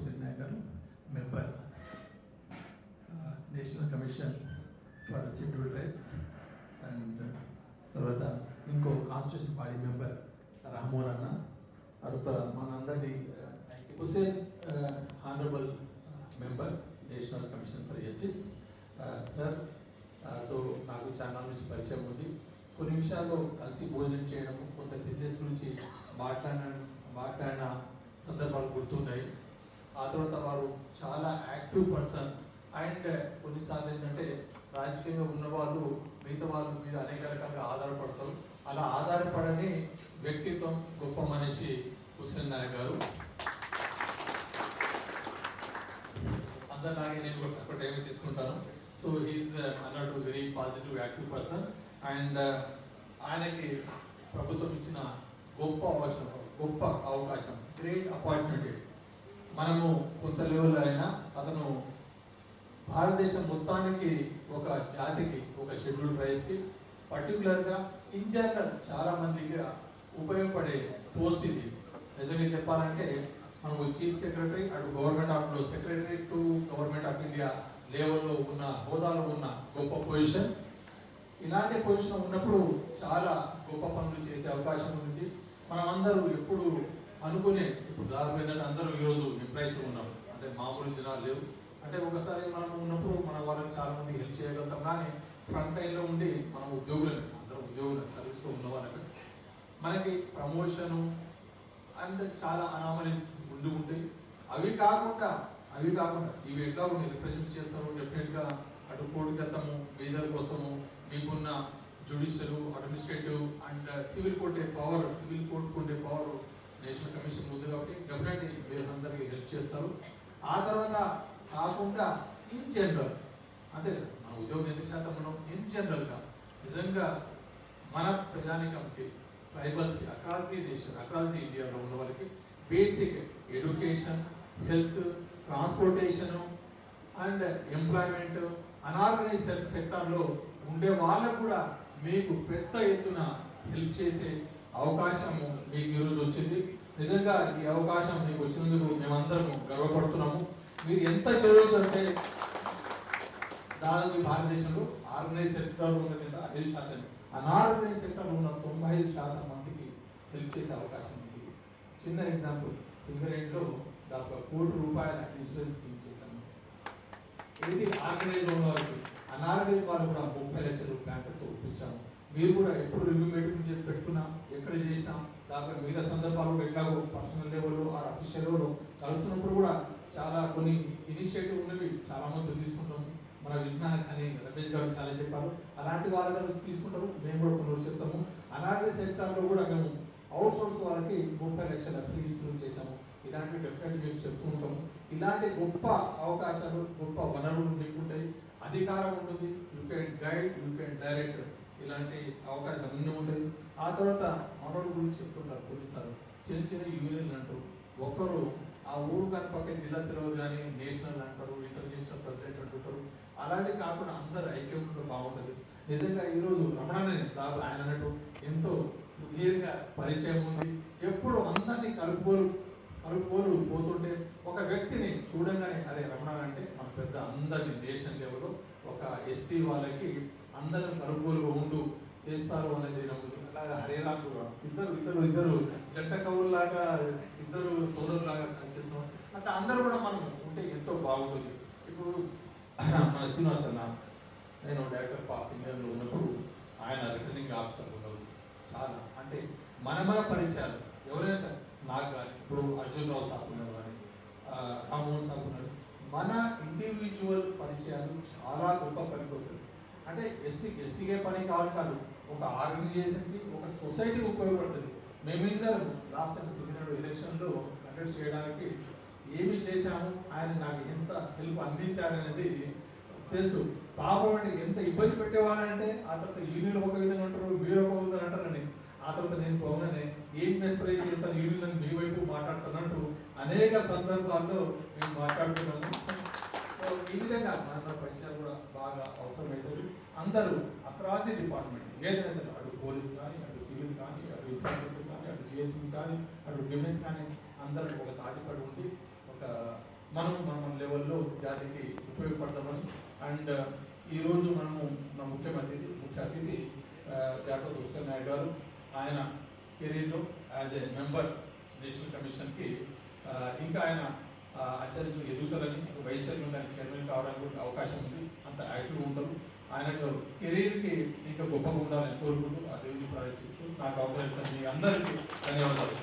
హుసేన్ గారు member national commission for scheduled tribes and తర్వాత ఇంకో కాన్స్టిట్యూషన్ పార్టీ మెంబర్ రామోర్ అన్న తర్వాత మనందరినీ Hussain honourable member national commission for justice సార్తో నాకు చాలా నుంచి పరిచయం ఉంది. కొన్ని విషయాల్లో కలిసి భోజనం చేయడం కొంత బిజినెస్ గురించి మాట్లాడిన మాట్లాడిన సందర్భాలు గుర్తున్నాయి. ఆ తర్వాత వారు చాలా యాక్టివ్ పర్సన్. అండ్ కొన్నిసార్లు ఏంటంటే రాజకీయంగా ఉన్న వాళ్ళు మిగతా వాళ్ళ మీద అనేక రకాలుగా ఆధారపడతారు. అలా ఆధారపడని వ్యక్తిత్వం గొప్ప మనిషి హుసేన్ నాయక్ గారు. అందరిలాగే నేను కూడా తక్కువ టైం తీసుకుంటాను. సో హీఈస్ అన్నట్టు very positive active person. And ఆయనకి ప్రభుత్వం ఇచ్చిన గొప్ప అవకాశం గొప్ప అవకాశం గ్రేట్ అపార్చునిటీ. మనము కొంత లెవెల్లో అయినా అతను భారతదేశం మొత్తానికి ఒక జాతికి ఒక షెడ్యూల్ ట్రైబ్కి పర్టికులర్గా ఇన్ జనరల్ చాలా ఉపయోగపడే పోస్ట్ ఇది. నిజంగా చెప్పాలంటే మనకు చీఫ్ సెక్రటరీ అటు government of secretary to government of India లెవెల్లో ఉన్న హోదాలో ఉన్న గొప్ప పొజిషన్ ఇలాంటి పొజిషన్ ఉన్నప్పుడు చాలా గొప్ప పనులు చేసే అవకాశం ఉంది. మనం అందరూ ఎప్పుడు అనుకునే ఇప్పుడు దాదాపు ఏంటంటే అందరూ ఈరోజు ఎంప్లాయీస్ ఉన్నాం. అంటే మామూలు జనాలు లేవు. అంటే ఒకసారి మనం ఉన్నప్పుడు మన వాళ్ళకి చాలా మంది హెల్ప్ చేయగలుగుతాం. కానీ ఫ్రంట్ లైన్లో ఉండి మనం ఉద్యోగులని అందరం ఉద్యోగులు సర్వీస్లో ఉన్న వాళ్ళకి మనకి ప్రమోషను అండ్ చాలా అనామలీస్ ఉండి ఉంటాయి అవి కాకుండా అవి కాకుండా ఇవి ఎట్లా ఉన్నాయి రిప్రజెంట్ చేస్తారు డెఫినెట్గా అటు కోడి గతము వేదల కోసము మీకున్న judicial administrative and civil court power civil court ఉండే పవర్ నేషనల్ కమిషన్ ఉంది కాబట్టి డెఫినెట్లీ వీరందరికీ హెల్ప్ చేస్తారు. ఆ తర్వాత కాకుండా ఇన్ జనరల్ అంతే మన ఉద్యోగం ఎంత శాతం మనం ఇన్ జనరల్గా నిజంగా మన ప్రజానికంకి ట్రైబల్స్కి across the nation across the ఇండియాలో ఉన్న వాళ్ళకి basic education health transportation and employment unorganised self సెక్టార్లో ఉండే వాళ్ళకు కూడా మీకు పెద్ద ఎత్తున హెల్ప్ చేసే అవకాశం మీకు ఈరోజు వచ్చింది. నిజంగా ఈ అవకాశం మీకు వచ్చినందుకు మేమందరము గర్వపడుతున్నాము. మీరు ఎంత చేయవచ్చు అంటే దాదాపు భారతదేశంలో ఆర్గనైజ్ సెక్టర్ ఉన్న కింద ఐదు శాతం అనార్గనైజ్ సెక్టర్ ఉన్న తొంభై ఐదు శాతం మందికి హెల్ప్ చేసే అవకాశం ఉంది. చిన్న ఎగ్జాంపుల్ సింగరేణిలో దాదాపు కోటి రూపాయల ఇన్సూరెన్స్ స్కీమ్ చేశాము. ఇది ఆర్గనైజ్ ఉన్న వారికి అనార్గనైజ్ వాళ్ళు కూడా ముప్పై లక్షల రూపాయలతో ఒప్పించాము. మీరు కూడా ఎప్పుడు రివ్యూ మీటింగ్ చేసి పెట్టుకున్నా ఎక్కడ చేసినా దాకా మిగతా సందర్భాలు ఎట్లాగో పర్సనల్ లెవెల్లో ఆ అఫీషియల్ లెవెల్లో కలుస్తున్నప్పుడు కూడా చాలా కొన్ని ఇనిషియేటివ్ ఉన్నవి చాలా మంది తీసుకుంటాం మన విజ్ఞానం అని రమేష్ గారు చాలా చెప్పారు. అలాంటి వాళ్ళ దగ్గర తీసుకుంటారు. మేము కూడా కొన్ని రోజులు చెప్తాము. అలాగే సెక్టార్లో కూడా మేము అవుట్ సోర్స్ వాళ్ళకి ముప్పై లక్షల ఫీజులు చేశాము. ఇలాంటివి డెఫినెట్ మేము చెప్తూ ఉంటాము. ఇలాంటి గొప్ప అవకాశాలు గొప్ప వనరులు మీకుంటాయి. అధికారం ఉంటుంది. You can guide you can direct ఇలాంటి అవకాశాలు అన్నీ ఉంటాయి ఆ తర్వాత వనరుల గురించి చెప్పుకుంటారు కొన్నిసార్లు చిన్న చిన్న యూనియన్లు అంటారు ఒక్కరు ఆ ఊరు కానీ పక్క జిల్లా తెలియదు కానీ నేషనల్ అంటారు ఇంటర్నేషనల్ ప్రెసిడెంట్ అంటుంటారు. అలాంటి కాకుండా అందరు ఐక్యం ఉంటే బాగుంటుంది. నిజంగా ఈరోజు రమణానే దాదాపు ఆయన అన్నట్టు ఎంతో సుదీర్ఘ పరిచయం ఉంది. ఎప్పుడు అందరినీ కలుపుకోలు కలుపుకోలు పోతుంటే ఒక వ్యక్తిని చూడంగానే అదే రమణ అంటే మన పెద్ద అందరినీ నేషనల్ లెవెల్లో ఒక ఎస్టీ వాళ్ళకి అందరం కలుపుకోలుగా ఉంటూ చేస్తారు అనేది నమ్ముతుంది అలాగే ఇద్దరు ఇద్దరు ఇద్దరు జంట కవుల్లాగా ఇద్దరు సోదరులాగా చేస్తున్నాం అంటే అందరూ కూడా మనం ఉంటే ఎంతో బాగుంటుంది. ఇప్పుడు మన శ్రీనివాస్ అన్న నేను డైరెక్టర్ పాస్ ఇండియన్లో ఉన్నప్పుడు ఆయన రిటర్నింగ్ ఆఫీసర్ ఉన్నారు. చాలా అంటే మన మన పరిచయాలు. ఎవరైనా సరే నాకు కానీ ఇప్పుడు అర్జున్ రావు సార్ ఉన్నారు కానీ రామ్మోహన్ సార్ ఉన్నారు. మన ఇండివిజువల్ పరిచయాలు చాలా గొప్ప పనికి వస్తుంది అంటే ఎస్టీ ఎస్టీకే పని కావాలి కాదు ఒక ఆర్గనైజేషన్కి ఒక సొసైటీకి ఉపయోగపడుతుంది. మేమిద్దరం లాస్ట్ టైం సిగ్నల్ ఎలక్షన్లో కండక్ట్ చేయడానికి ఏమి చేశాము ఆయన నాకు ఎంత హెల్ప్ అందించారనేది తెలుసు. పాపం అంటే ఎంత ఇబ్బంది పెట్టేవాళ్ళంటే ఆ తర్వాత యూనియన్ ఒక విధంగా అంటారు మీరు ఒక విధంగా అంటారని ఆ తర్వాత నేను పోగానే ఏం మెస్పరైజ్ చేస్తాను యూనియన్ మీ వైపు మాట్లాడుతున్నట్టు అనేక సందర్భాల్లో మేము మాట్లాడుతున్నాము. సో ఈ విధంగా మన పరిచయాలు కూడా బాగా అవసరమవుతుంది. అందరూ అక్రాస్ ది డిపార్ట్మెంట్ ఏదైనా సరే అటు పోలీస్ కానీ అటు సివిల్ కానీ అటు ఇన్ఫ్రాస్ట్రక్చర్ కానీ అటు జిఎస్సీ కానీ అటు డిఫెన్స్ కానీ అందరూ ఒక తాటిపడి ఉండి ఒక మనం మన మన లెవెల్లో జాతికి ఉపయోగపడతామని. అండ్ uh, ఈరోజు మనము మన ముఖ్యమంత్రి ముఖ్య అతిథి జాటో దుర్సన్ నాయుడు గారు ఆయన కెరీర్లో యాజ్ ఏ మెంబర్ నేషనల్ కమిషన్కి ఇంకా ఆయన uh, అత్యధిక ఎదుగుదలని వైస్ చైర్మన్ కానీ చైర్మన్ కావడానికి అవకాశం ఉంది. అంత యాక్టివ్ ఉంటారు. ఆయన కెరీర్కి ఇంకా గొప్పగా ఉండాలని కోరుకుంటూ ఆ దేవుని ప్రవేశిస్తూ నాకు అవకాశం మీ అందరికీ ధన్యవాదాలు.